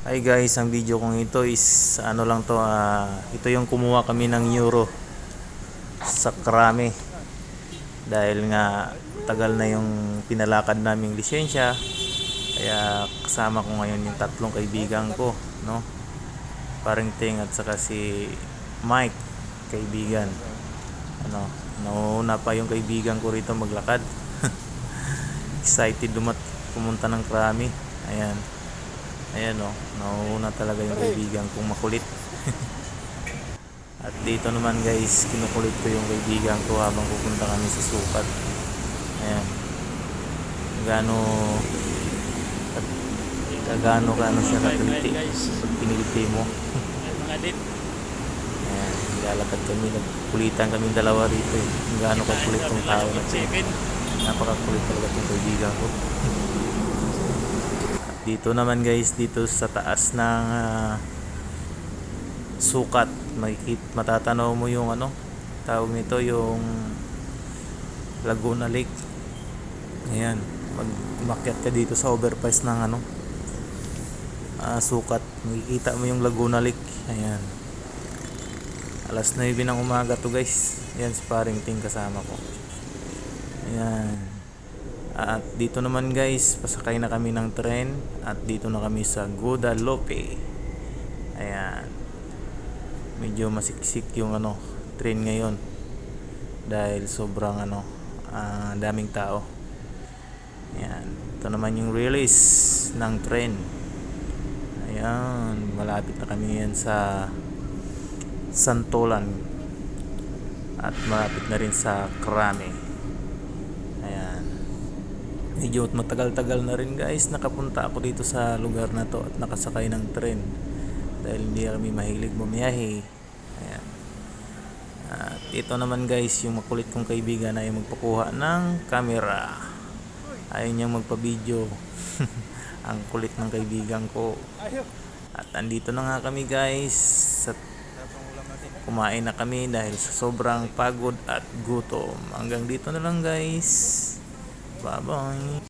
Hi guys, ang video kong ito is ano lang to, ah, ito yung kumuha kami ng euro sa Krame. Dahil nga tagal na yung pinalakad naming lisensya. Kaya kasama ko ngayon yung tatlong kaibigan ko, no? Paring Ting at saka si Mike, kaibigan. Ano, nauna pa yung kaibigan ko rito maglakad. Excited dumat pumunta ng Krame. Ayan. Ayan o, nauuna talaga yung kaibigan kong makulit. At dito naman guys, kinukulit ko yung kaibigan ko habang pupunta kami sa sukat. Ayan. Gano at kagano kano siya kakuliti pag piniliti mo. Ay, mga dit. Ayan, lalakad kami, nagkulitan kami dalawa rito eh. Gaano kakulit tong tao na to. Napakakulit talaga itong kaibigan ko. Dito naman guys, dito sa taas ng ah, sukat, makikit, matatanaw mo yung ano, tawag nito yung Laguna Lake. Ayan, pag umakyat ka dito sa overpass ng ano, ah, sukat, makikita mo yung Laguna Lake. Ayan. Alas 9 ng umaga to guys. Ayan si paring ting kasama ko. Ayan. At dito naman guys, pasakay na kami ng tren at dito na kami sa Guadalupe. Ayan. Medyo masiksik yung ano, train ngayon. Dahil sobrang ano, ah, daming tao. Ayan. Ito naman yung release ng tren. Ayan, malapit na kami yan sa Santolan at malapit na rin sa Krame. Medyo matagal-tagal na rin guys nakapunta ako dito sa lugar na to at nakasakay ng tren dahil hindi kami mahilig bumiyahe. Ayan. At ito naman guys yung makulit kong kaibigan ay magpakuha ng camera. Ayaw niyang magpa-video. Ang kulit ng kaibigan ko. At andito na nga kami guys sa kumain na kami dahil sa sobrang pagod at gutom. Hanggang dito na lang guys. Bye-bye.